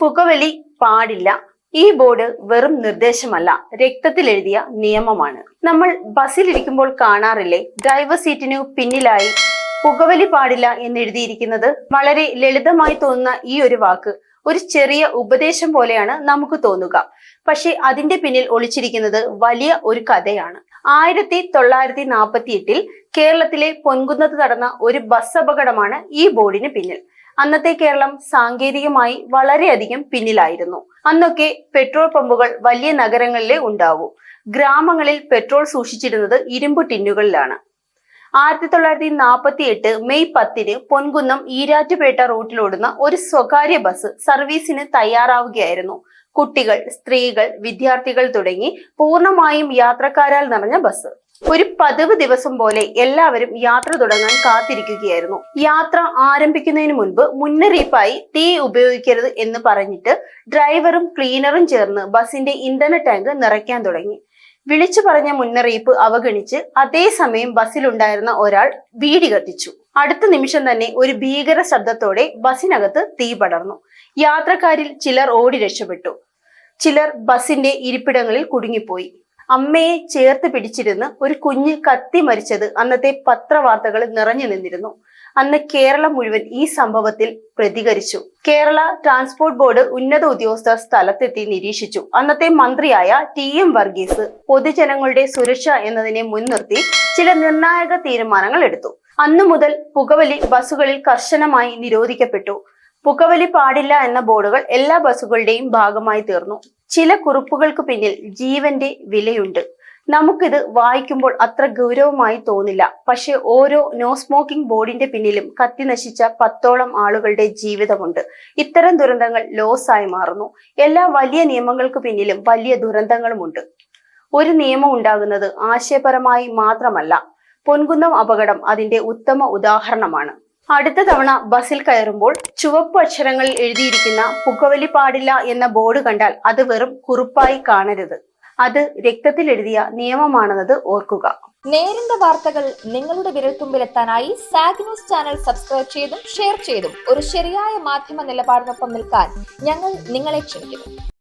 പുകവലി പാടില്ല. ഈ ബോർഡ് വെറും നിർദ്ദേശമല്ല രക്തത്തിൽ എഴുതിയ നിയമമാണ്. നമ്മൾ ബസ്സിലിരിക്കുമ്പോൾ കാണാറില്ലേ ഡ്രൈവർ സീറ്റിനു പിന്നിലായി പുകവലി പാടില്ല എന്നെഴുതിയിരിക്കുന്നത്? വളരെ ലളിതമായി തോന്നുന്ന ഈ ഒരു വാക്ക് ഒരു ചെറിയ ഉപദേശം പോലെയാണ് നമുക്ക് തോന്നുക. പക്ഷെ അതിന്റെ പിന്നിൽ ഒളിച്ചിരിക്കുന്നത് വലിയ ഒരു കഥയാണ്. ആയിരത്തി തൊള്ളായിരത്തി നാൽപ്പത്തി എട്ടിൽ കേരളത്തിലെ പൊൻകുന്നത്ത് നടന്ന ഒരു ബസ് അപകടമാണ് ഈ ബോർഡിന് പിന്നിൽ. അന്നത്തെ കേരളം സാങ്കേതികമായി വളരെയധികം പിന്നിലായിരുന്നു. അന്നൊക്കെ പെട്രോൾ പമ്പുകൾ വലിയ നഗരങ്ങളിലെ ഉണ്ടാവൂ. ഗ്രാമങ്ങളിൽ പെട്രോൾ സൂക്ഷിച്ചിരുന്നത് ഇരുമ്പ് ടിന്നുകളിലാണ്. ആയിരത്തി തൊള്ളായിരത്തി നാൽപ്പത്തി എട്ട് മെയ് പത്തിന് പൊൻകുന്നം ഈരാറ്റുപേട്ട റൂട്ടിലോടുന്ന ഒരു സ്വകാര്യ ബസ് സർവീസിന് തയ്യാറാവുകയായിരുന്നു. കുട്ടികൾ സ്ത്രീകൾ വിദ്യാർത്ഥികൾ തുടങ്ങി പൂർണമായും യാത്രക്കാരാൽ നിറഞ്ഞ ബസ്. ഒരു പതിവ് ദിവസം പോലെ എല്ലാവരും യാത്ര തുടങ്ങാൻ കാത്തിരിക്കുകയായിരുന്നു. യാത്ര ആരംഭിക്കുന്നതിന് മുൻപ് മുന്നറിയിപ്പായി തീ ഉപയോഗിക്കരുത് എന്ന് പറഞ്ഞിട്ട് ഡ്രൈവറും ക്ലീനറും ചേർന്ന് ബസിന്റെ ഇന്ധന ടാങ്ക് നിറയ്ക്കാൻ തുടങ്ങി. വിളിച്ചു പറഞ്ഞ മുന്നറിയിപ്പ് അവഗണിച്ച് അതേസമയം ബസ്സിലുണ്ടായിരുന്ന ഒരാൾ വീടി കത്തിച്ചു. അടുത്ത നിമിഷം തന്നെ ഒരു ഭീകര ശബ്ദത്തോടെ ബസ്സിനകത്ത് തീ പടർന്നു. യാത്രക്കാരിൽ ചിലർ ഓടി രക്ഷപ്പെട്ടു. ചിലർ ബസിന്റെ ഇരിപ്പിടങ്ങളിൽ കുടുങ്ങിപ്പോയി. അമ്മയെ ചേർത്ത് പിടിച്ചിരുന്ന് ഒരു കുഞ്ഞ് കത്തി മരിച്ചത് അന്നത്തെ പത്രവാർത്തകൾ നിറഞ്ഞു നിന്നിരുന്നു. അന്ന് കേരളം മുഴുവൻ ഈ സംഭവത്തിൽ പ്രതികരിച്ചു. കേരള ട്രാൻസ്പോർട്ട് ബോർഡ് ഉന്നത ഉദ്യോഗസ്ഥർ സ്ഥലത്തെത്തി നിരീക്ഷിച്ചു. അന്നത്തെ മന്ത്രിയായ ടി എം വർഗീസ് പൊതുജനങ്ങളുടെ സുരക്ഷ എന്നതിനെ മുൻനിർത്തി ചില നിർണായക തീരുമാനങ്ങൾ എടുത്തു. അന്നു മുതൽ പുകവലി ബസ്സുകളിൽ കർശനമായി നിരോധിക്കപ്പെട്ടു. പുകവലി പാടില്ല എന്ന ബോർഡുകൾ എല്ലാ ബസ്സുകളുടെയും ഭാഗമായി തീർന്നു. ചില കുറിപ്പുകൾക്ക് പിന്നിൽ ജീവന്റെ വിലയുണ്ട്. നമുക്കിത് വായിക്കുമ്പോൾ അത്ര ഗൗരവമായി തോന്നില്ല. പക്ഷെ ഓരോ നോ സ്മോക്കിംഗ് ബോർഡിന്റെ പിന്നിലും കത്തി നശിച്ച പത്തോളം ആളുകളുടെ ജീവിതമുണ്ട്. ഇത്തരം ദുരന്തങ്ങൾ ലോസായി മാറുന്നു. എല്ലാ വലിയ നിയമങ്ങൾക്ക് പിന്നിലും വലിയ ദുരന്തങ്ങളുമുണ്ട്. ഒരു നിയമം ഉണ്ടാകുന്നത് ആശയപരമായി മാത്രമല്ല. പൊൻകുന്നം അപകടം അതിന്റെ ഉത്തമ ഉദാഹരണമാണ്. അടുത്ത തവണ ബസ്സിൽ കയറുമ്പോൾ ചുവപ്പ് അക്ഷരങ്ങളിൽ എഴുതിയിരിക്കുന്ന പുകവലി പാടില്ല എന്ന ബോർഡ് കണ്ടാൽ അത് വെറും കുറുപ്പായി കാണരുത്. അത് രക്തത്തിൽ എഴുതിയ നിയമമാണെന്നത് ഓർക്കുക. നേരിന്റെ വാർത്തകൾ നിങ്ങളുടെ വിരൽത്തുമ്പിലെത്താനായി സാഗ് ന്യൂസ് ചാനൽ സബ്സ്ക്രൈബ് ചെയ്തും ഷെയർ ചെയ്തും ഒരു ശരിയായ മാധ്യമ നിലപാടിനൊപ്പം നിൽക്കാൻ ഞങ്ങൾ നിങ്ങളെ ക്ഷണിക്കുന്നു.